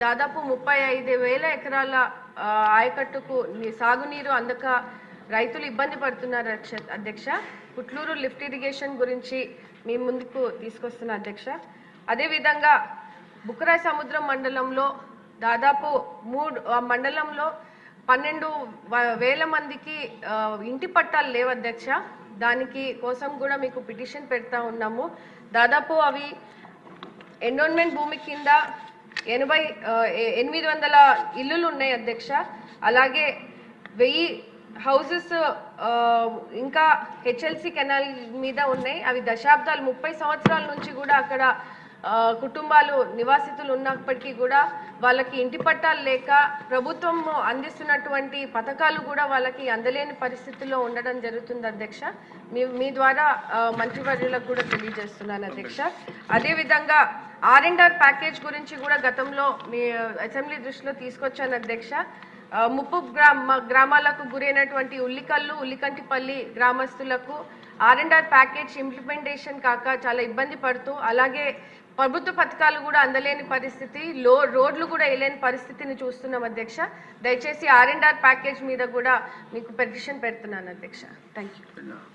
దాదాపు ముప్పై ఐదు వేల ఎకరాల ఆయకట్టుకు సాగునీరు అందక రైతులు ఇబ్బంది పడుతున్నారు అధ్యక్ష- పుట్లూరు లిఫ్ట్ ఇరిగేషన్ గురించి మీ ముందుకు తీసుకొస్తున్న అధ్యక్ష. అదేవిధంగా బుకరాయ్ సముద్రం మండలంలో దాదాపు మూడు మండలంలో పన్నెండు వేల మందికి ఇంటి పట్టాలు లేవు అధ్యక్ష. దానికి కోసం కూడా మీకు పిటిషన్ పెడతా ఉన్నాము. దాదాపు అవి ఎండోన్మెంట్ భూమి కింద ఎనభై ఎనిమిది వందల ఇల్లులు ఉన్నాయి అధ్యక్ష. అలాగే వెయ్యి హౌసెస్ ఇంకా హెచ్ఎల్సి కెనాల్ మీద ఉన్నాయి. అవి దశాబ్దాలు ముప్పై సంవత్సరాల నుంచి కూడా అక్కడ కుటుంబాలు నివాసితులు ఉన్నప్పటికీ కూడా వాళ్ళకి ఇంటి పట్టాలు లేక ప్రభుత్వం అందిస్తున్నటువంటి పథకాలు కూడా వాళ్ళకి అందలేని పరిస్థితుల్లో ఉండడం జరుగుతుంది అధ్యక్ష. మీ మీ ద్వారా మంత్రివర్యులకు కూడా తెలియజేస్తున్నాను అధ్యక్ష. అదేవిధంగా ఆర్ అండ్ ఆర్ ప్యాకేజ్ గురించి కూడా గతంలో మీ uh, అసెంబ్లీ దృష్టిలో తీసుకొచ్చాను అధ్యక్ష. Uh, ముప్పు గ్రామ గ్రామాలకు గురైనటువంటి ఉల్లికల్లు ఉల్లికంటిపల్లి గ్రామస్తులకు R and R package implementation కాక చాలా ఇబ్బంది పడుతూ అలాగే ప్రభుత్వ పథకాలు కూడా అందలేని పరిస్థితి లో రోడ్లు కూడా వేయలేని పరిస్థితిని చూస్తున్నాం అధ్యక్ష. దయచేసి ఆర్ అండ్ ఆర్ ప్యాకేజ్ మీద కూడా మీకు పెటిషన్ పెడుతున్నాను అధ్యక్ష. Thank you